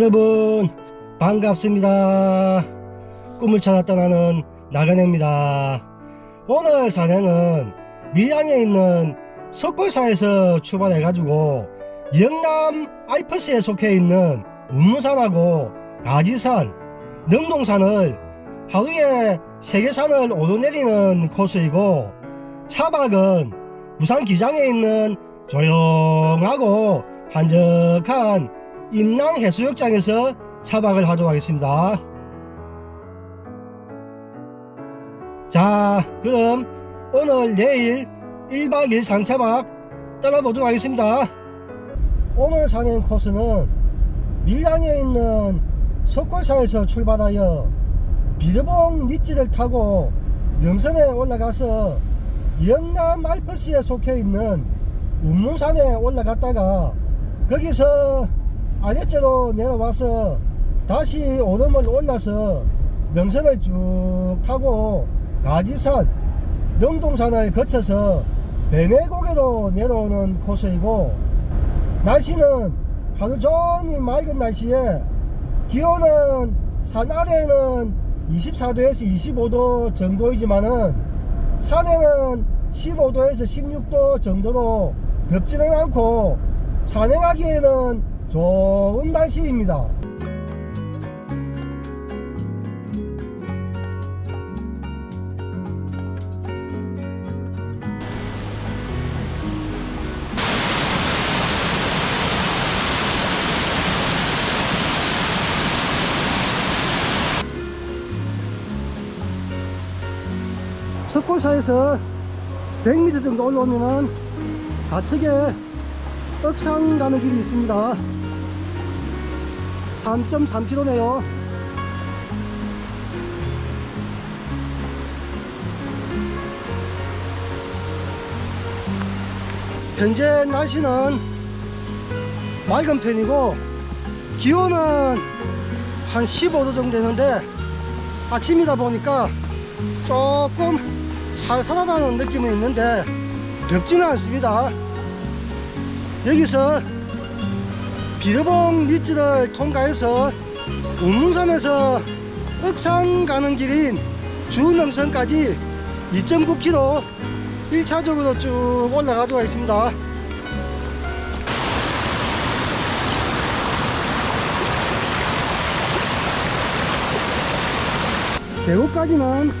여러분 반갑습니다. 꿈을 찾아 떠나는 나그네입니다. 오늘 산행은 밀양에 있는 석굴사에서 출발해 가지고 영남 알프스에 속해 있는 운무산하고 가지산, 능동산을 하루에 세개 산을 오르내리는 코스이고 차박은 부산 기장에 있는 조용하고 한적한 임랑 해수욕장에서 차박을 하도록 하겠습니다. 자, 그럼 오늘 내일 1박 2일 상차박 떠나보도록 하겠습니다. 오늘 산행 코스는 밀양에 있는 석골사에서 출발하여 비르봉 니지를 타고 능선에 올라가서 영남 알프스에 속해 있는 운문산에 올라갔다가 거기서 아래째로 내려와서 다시 오름을 올라서 능선을 쭉 타고 가지산, 영동산을 거쳐서 베네고개로 내려오는 코스이고 날씨는 하루 종일 맑은 날씨에 기온은 산 아래는 24도에서 25도 정도이지만은 산에는 15도에서 16도 정도로 덥지는 않고 산행하기에는 좋은 날씨입니다. 석골사에서 100m 정도 올라오면은 좌측에 억상 가는 길이 있습니다. 3.3km네요. 현재 날씨는 맑은 편이고 기온은 한 15도 정도 되는데 아침이다 보니까 조금 살살하다는 느낌은 있는데 덥지는 않습니다. 여기서 비르봉 리지를 통과해서 운문산에서 억상 가는 길인 주능선까지 2.9km 1차적으로 쭉 올라가도록 하겠습니다. 계곡까지는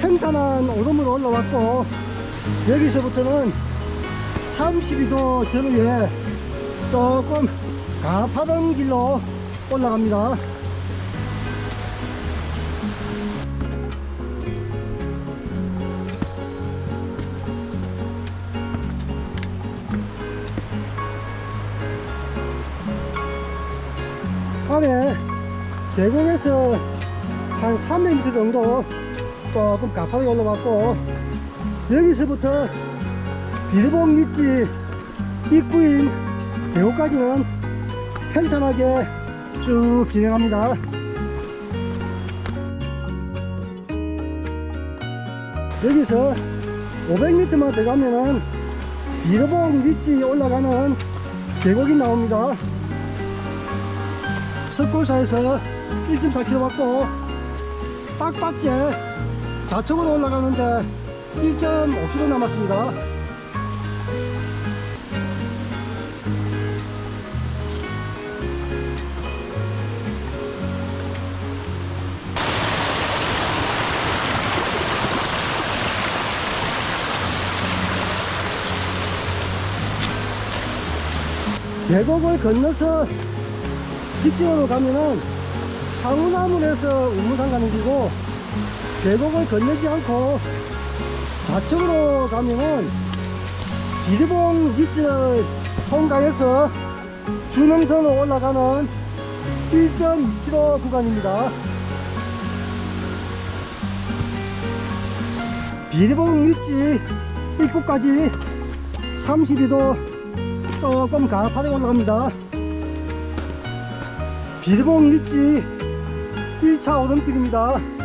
평탄한 오름으로 올라왔고 여기서부터는 32도 전후에 조금 가파른 길로 올라갑니다. 안에 계곡에서 한 3m 정도 조금 가파르게 올라왔고 여기서부터 비르봉 리지 입구인 계곡까지는 평탄하게 쭉 진행합니다. 여기서 500m만 더 가면은 비르봉 리지 올라가는 계곡이 나옵니다. 석골사에서 1.4km 왔고 빡빡게 좌측으로 올라가는데 1.5km 남았습니다. 계곡을 건너서 직진으로 가면은 상우나물에서 운무산 가는 길고 계곡을 건너지 않고 좌측으로 가면은 비리봉 리지를 통과해서 주능선으로 올라가는 1.2km 구간입니다. 비리봉 리지 입구까지 32도 조금 가파르게 올라갑니다. 비르봉 리지 1차 오름길입니다.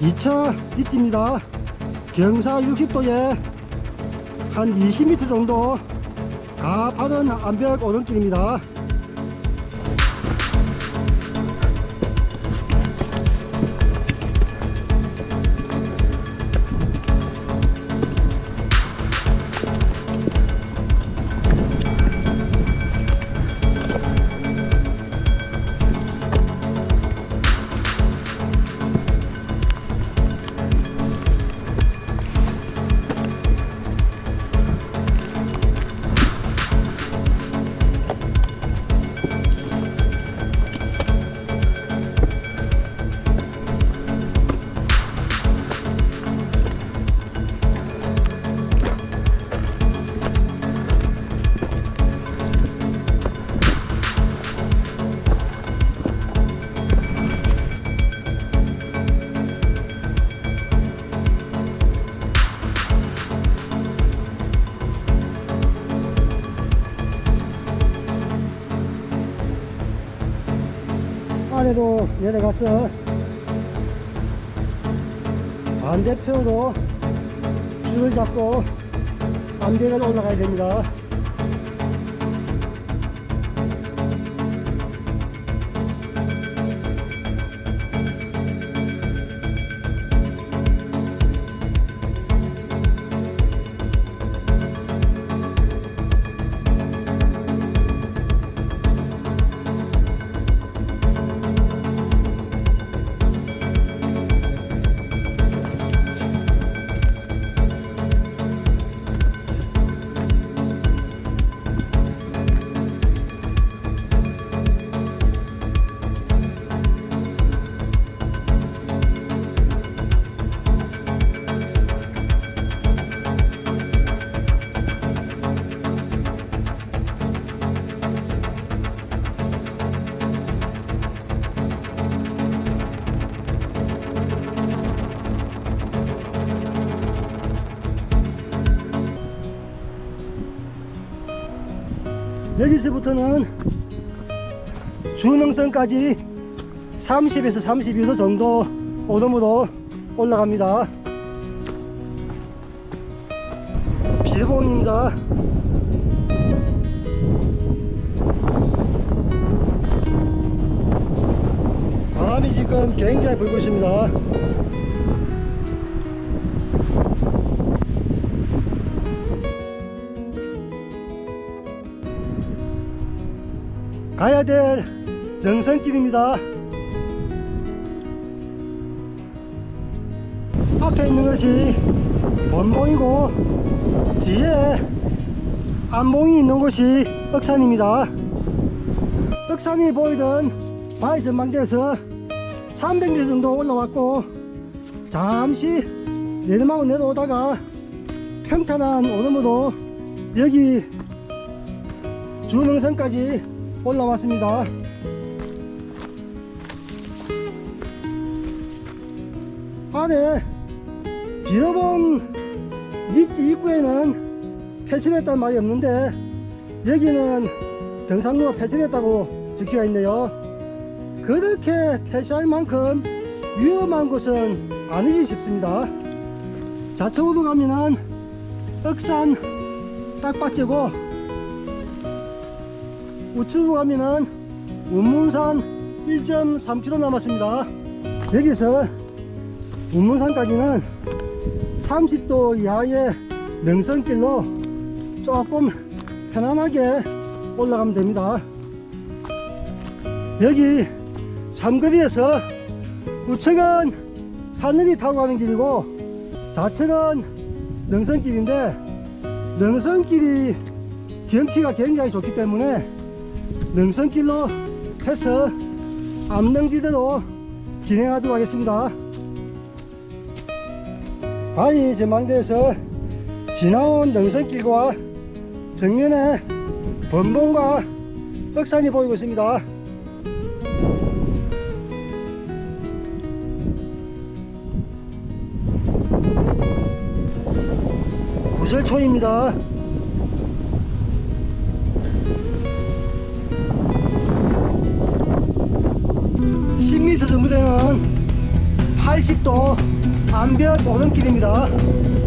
2차 입지입니다. 경사 60도에 한 20m 정도 가파른 암벽 오름길입니다. 안에도 내려가서 반대편으로 줄을 잡고 암벽을 올라가야 됩니다. 여기서부터는 준흥선까지 30에서 32도 정도 오름으로 올라갑니다. 비봉입니다. 바람이 지금 굉장히 불고 있습니다. 가야 될 능선길입니다. 앞에 있는 것이 원봉이고 뒤에 안봉이 있는 곳이 억산입니다. 억산이 보이던 바위 전망대에서 300m 정도 올라왔고 잠시 내리막으로 내려오다가 평탄한 오름으로 여기 준흥선까지 올라왔습니다. 안에 비어봉 니지 입구에는 폐천했단 말이 없는데 여기는 등산로가 폐천했다고 적혀 있네요. 그렇게 폐쇄할 만큼 위험한 곳은 아니지 싶습니다. 좌측으로 가면은 억산 딱밭이고 우측으로 가면은 운문산 1.3km 남았습니다. 여기서 운문산까지는 30도 이하의 능선길로 조금 편안하게 올라가면 됩니다. 여기 삼거리에서 우측은 산늘이 타고 가는 길이고 좌측은 능선길인데 능선길이 경치가 굉장히 좋기 때문에 능선길로 해서 암릉지대로 진행하도록 하겠습니다. 바위 전망대에서 지나온 능선길과 정면에 범봉과 억산이 보이고 있습니다. 구설초입니다. (10m) 정도 되는 (80도) 안벽 오른길입니다.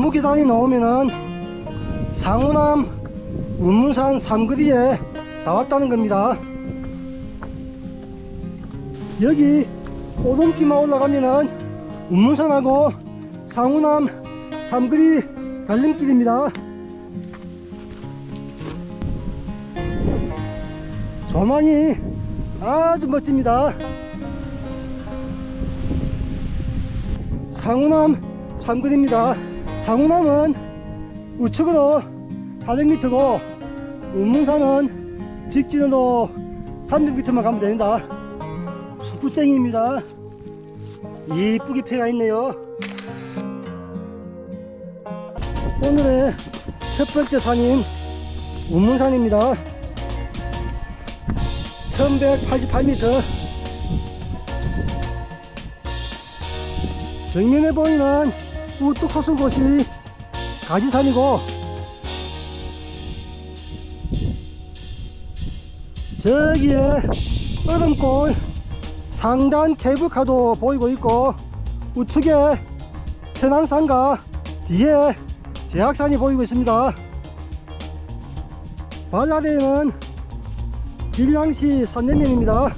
나무 계단이 나오면은 상호남 운문산 삼거리에 나왔다는 겁니다. 여기 오동길만 올라가면은 운문산하고 상호남 삼거리 갈림길입니다. 조망이 아주 멋집니다. 상우남 삼근입니다. 상우남은 우측으로 400m고 운문산은 직진으로 300m만 가면 됩니다. 숙구땡입니다. 이쁘게 폐가 있네요. 오늘의 첫 번째 산인 운문산입니다. 1188m 정면에 보이는 우뚝 솟은 곳이. 가지산이고. 저기에 얼음골 상단 케이블카도 보이고 있고 우측에 천왕산과 뒤에 제약산이 보이고 있습니다. 발라대는 빌량시 산내면입니다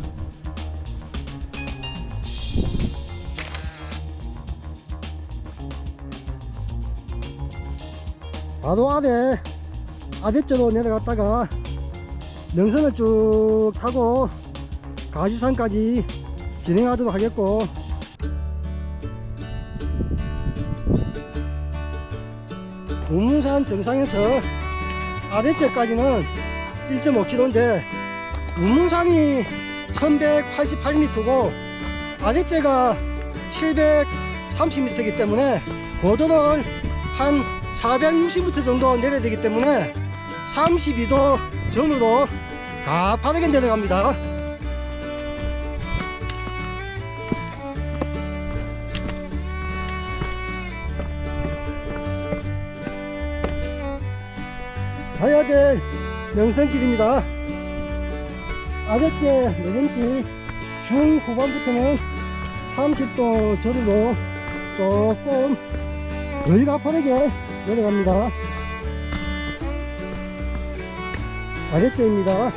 바로 아래 아래쪽으로 내려갔다가 명선을 쭉 타고 가지산까지 진행하도록 하겠고. 우문산 정상에서 아래쪽까지는 1.5km인데 우문산이 1188m고 아래째가 730m이기 때문에 고도를 한 460m 정도 내려야 되기 때문에 32도 전후로 가파르게 내려갑니다. 가야 될 명성길입니다. 아랫째 내림길 중후반부터는 30도 전후로 조금 여기가 빠르게 내려갑니다. 아랫째입니다.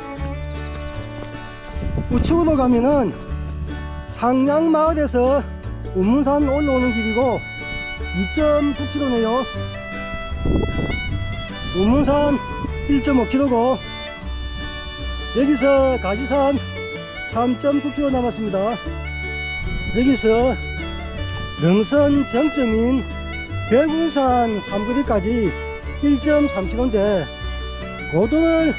우측으로 가면은 상량마을에서 운문산 올라오는 길이고 2.9km네요. 운문산 1.5km고 여기서 가지산 3.9km 남았습니다. 여기서 명선 정점인 백운산 삼거리까지 1.3km인데 고도를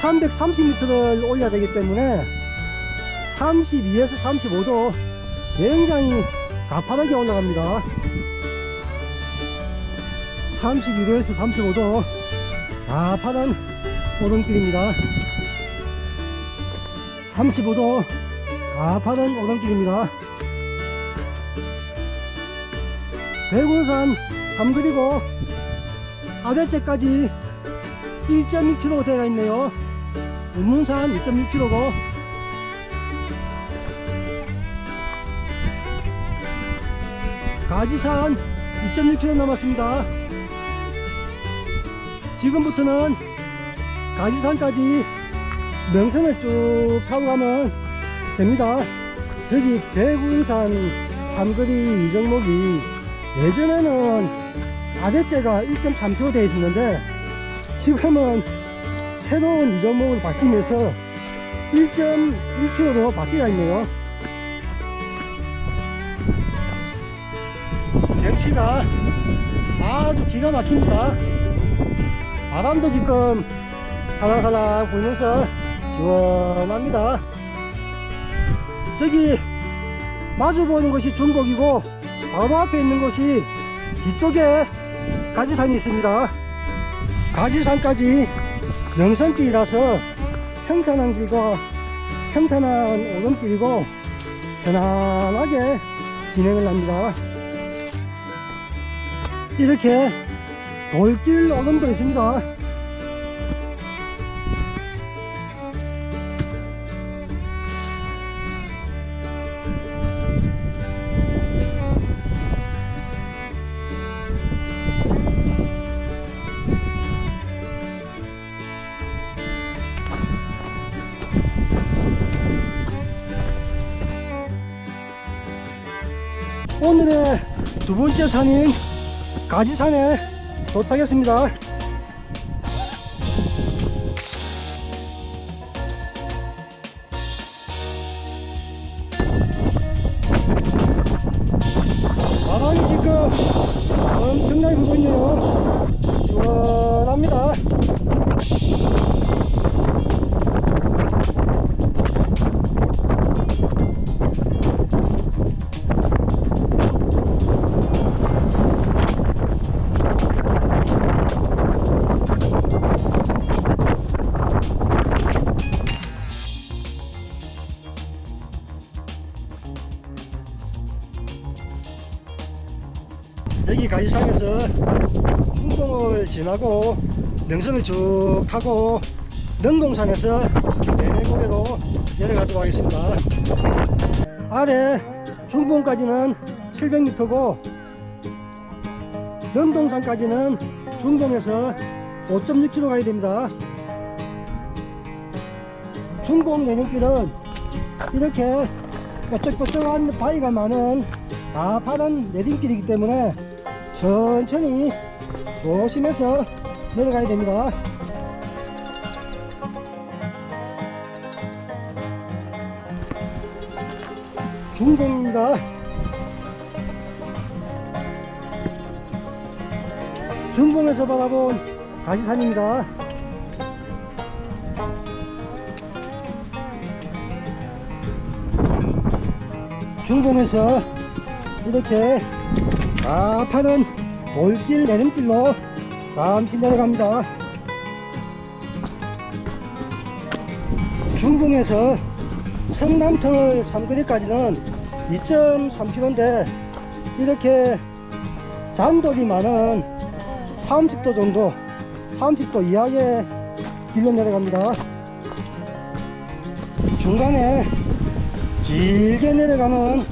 330m를 올려야 되기 때문에 32에서 35도 굉장히 가파르게 올라갑니다. 32도에서 35도 가파른 오름길입니다. 35도 가파른 오름길입니다 백운산 삼거리고 아래째까지 1.2km 되어 있네요. 운문산 1.6km고 가지산 2.6km 남았습니다. 지금부터는 가지산까지 명선을 쭉 타고 가면 됩니다. 저기 배군산 삼거리 이정목이 예전에는 아대째가 1.3km 되어 있었는데 지금은 새로운 이정목으로 바뀌면서 1.1km로 바뀌어 있네요. 경치가 아주 기가 막힙니다. 바람도 지금 살랑살랑 불면서 시원합니다. 저기 마주 보는 것이 중곡이고 바로 앞에 있는 곳이 뒤쪽에 가지산이 있습니다. 가지산까지 명선길이라서 평탄한 길과 평탄한 오름길이고 편안하게 진행을 합니다. 이렇게 돌길 오름도 있습니다. 두 번째 산인 가지산에 도착했습니다. 지나고 능선을 쭉 타고 능동산에서 대내고개로 내려가도록 하겠습니다. 아래 중봉까지는 700m고 능동산까지는 중봉에서 5.6km 가야 됩니다. 중봉 내리길은 이렇게 뾰족뾰족한 바위가 많은 가파른 내림길이기 때문에 천천히 조심해서 내려가야 됩니다. 중봉입니다. 중봉에서 바라본 가지산입니다. 중봉에서 이렇게 가파른 올길 내림길로 잠시 내려갑니다. 중봉에서 성남터널 삼거리까지는 2.3km인데 이렇게 잔돌이 많은 30도 정도 30도 이하의 길로 내려갑니다. 중간에 길게 내려가는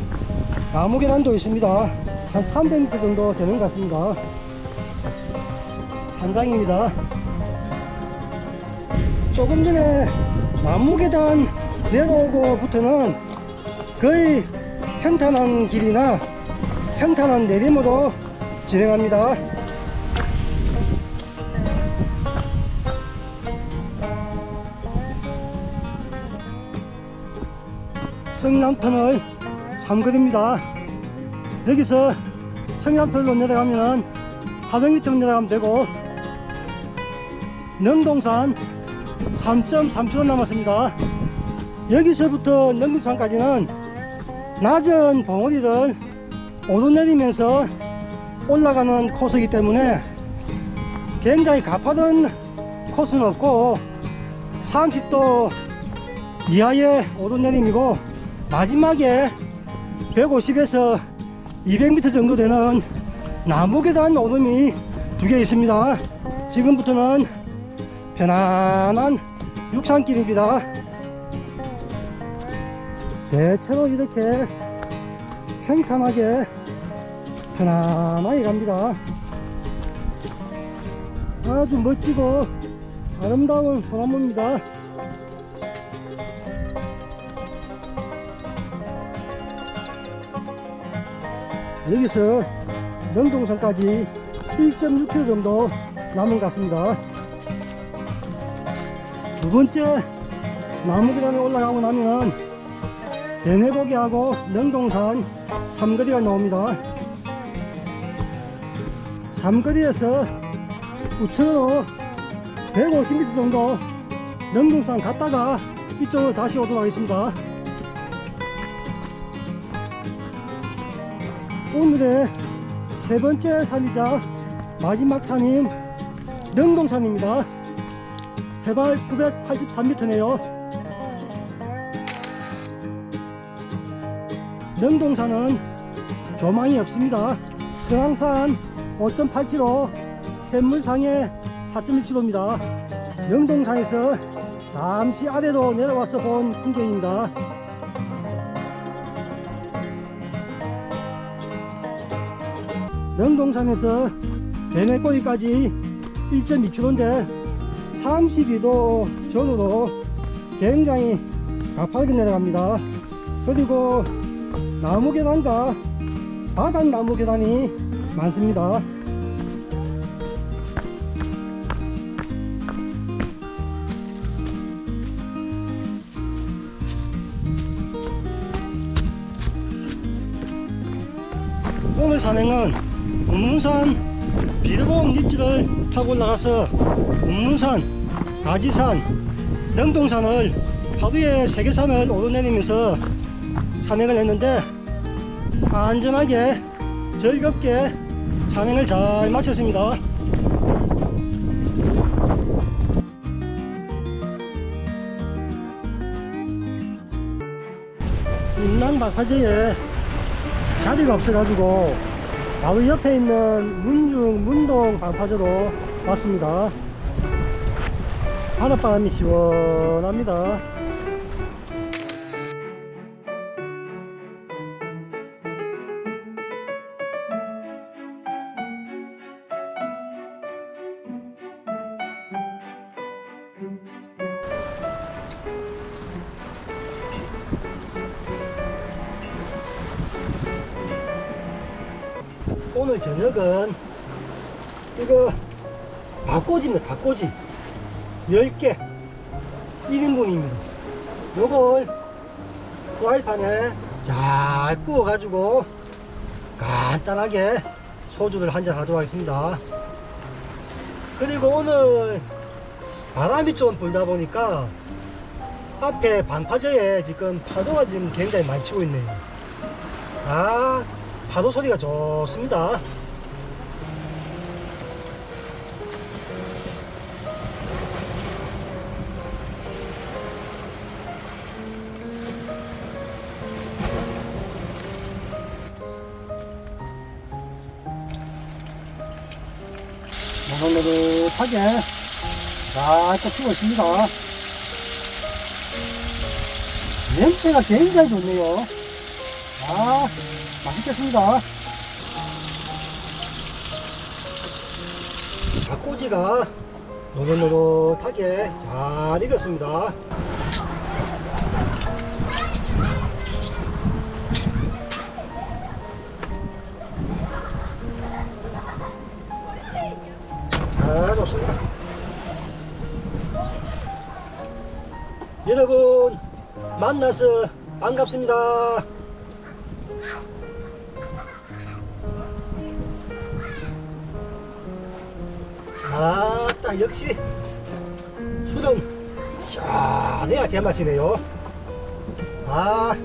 나무 계단도 있습니다. 한 300m 정도 되는 것 같습니다. 산장입니다. 조금 전에 나무 계단 내려오고부터는 거의 평탄한 길이나 평탄한 내림으로 진행합니다. 성남터널 삼거리입니다. 여기서 성남터널로 내려가면 400m 내려가면 되고 능동산 3.3km 남았습니다. 여기서부터 능동산까지는 낮은 봉우리를 오르내리면서 올라가는 코스이기 때문에 굉장히 가파른 코스는 없고 30도 이하의 오르내림이고 마지막에 150에서 200m 정도 되는 나무 계단 오름이 두 개 있습니다. 지금부터는 편안한 육산길입니다. 대체로 이렇게 평탄하게 편안하게 갑니다. 아주 멋지고 아름다운 소나무입니다. 여기서 명동산까지 1.6km 정도 남은 것 같습니다. 두 번째 나무 계단에 올라가고 나면 대내고개하고 명동산 삼거리가 나옵니다. 삼거리에서 우측으로 150m 정도 명동산 갔다가 이쪽으로 다시 오도록 하겠습니다. 오늘의 세 번째 산이자 마지막 산인 명동산입니다. 해발 983m네요. 명동산은 조망이 없습니다. 서항산 5.8km, 샘물상에 4.1km입니다. 명동산에서 잠시 아래로 내려와서 본 풍경입니다. 명동산에서 대내꼬이까지 1.2km인데 32도 전후로 굉장히 가파르게 내려갑니다. 그리고 나무 계단과 바닥 나무 계단이 많습니다. 오늘 산행은 운문산 비르봉 리지를 타고 올라가서 운문산, 가지산, 명동산을 하루에 세 개 산을 오르내리면서 산행을 했는데 안전하게 즐겁게 산행을 잘 마쳤습니다. 인랑 막화제에 자리가 없어가지고 바로 옆에 있는 문중 문동 방파제로 왔습니다. 바닷바람이 시원합니다. 오늘 저녁은 이거 닭꼬지입니다 닭꼬지. 10개. 1인분입니다. 요걸 프라이팬에 잘 구워 가지고 간단하게 소주를 한잔 하도록 하겠습니다. 그리고 오늘 바람이 좀 불다 보니까 앞에 방파제에 지금 파도가 지금 굉장히 많이 치고 있네요. 아 파도 소리가 좋습니다. 노릇노릇하게 잘 피고 있습니다. 냄새가 굉장히 좋네요. 아, 맛있겠습니다. 닭꼬지가 노릇노릇하게 잘 익었습니다. 아, 좋습니다. 여러분, 만나서 반갑습니다. 아따 역시 술은 시원해야 제맛이네요 아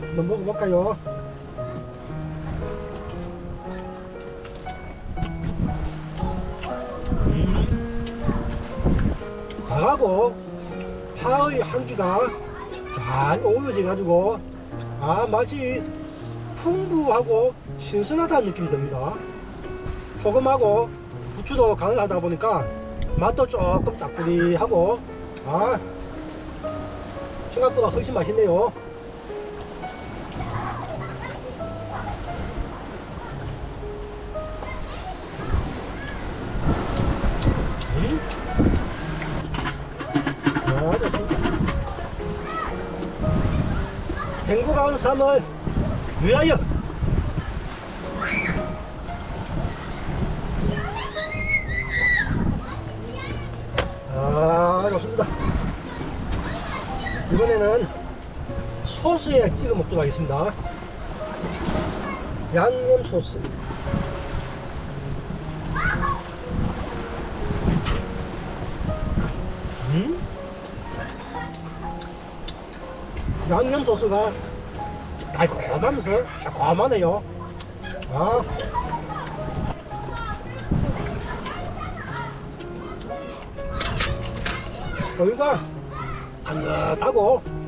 한번 먹어볼까요 음. 닭하고 파의 향기가 잘 어우러져 가지고 아 맛이 풍부하고 신선하다는 느낌이 듭니다 소금하고 후추도 강하다 보니까 맛도 조금 따뿌리하고 아 생각보다 훨씬 맛있네요. 행복한 삶을 위하여 소스에 찍어 먹도록 하겠습니다 양념 소스 음? 양념 소스가 달콤하면서 새콤하네요. 아. 여기가 안긋하고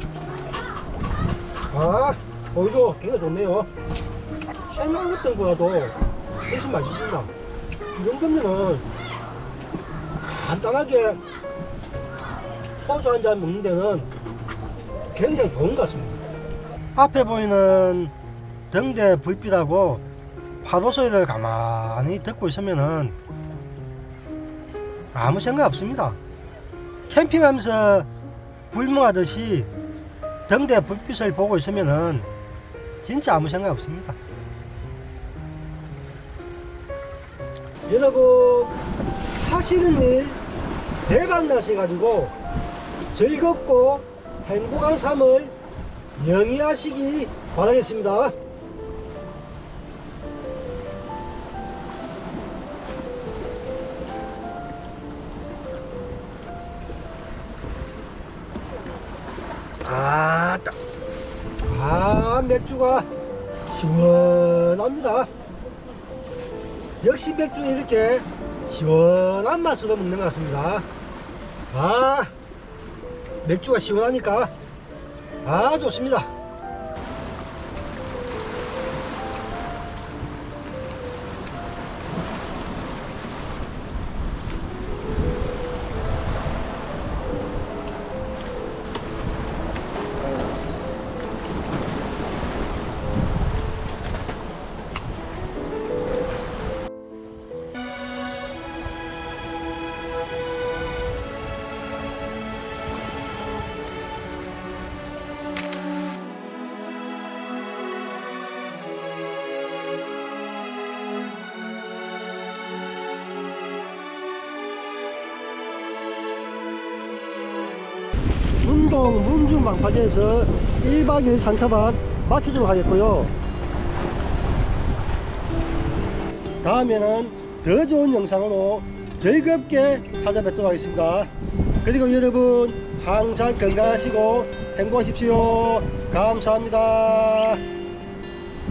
아, 오이도 굉장히 좋네요. 생각했던 거라도 훨씬 맛있습니다. 이 정도면은 간단하게 소주 한 잔 먹는 데는 굉장히 좋은 것 같습니다. 앞에 보이는 등대 불빛하고 파도 소리를 가만히 듣고 있으면은 아무 생각 없습니다. 캠핑하면서 불멍하듯이 등대 불빛을 보고 있으면은 진짜 아무 생각 없습니다. 여러분 하시는 일 대박 나셔가지고 즐겁고 행복한 삶을 영위하시기 바라겠습니다. 맥주가 시원합니다. 역시 맥주는 이렇게 시원한 맛으로 먹는 것 같습니다. 아, 맥주가 시원하니까 아 좋습니다. 운동 문중방파제에서 1박 2일 산타반 마치도록 하겠고요. 다음에는 더 좋은 영상으로 즐겁게 찾아뵙도록 하겠습니다. 그리고 여러분 항상 건강하시고 행복하십시오. 감사합니다.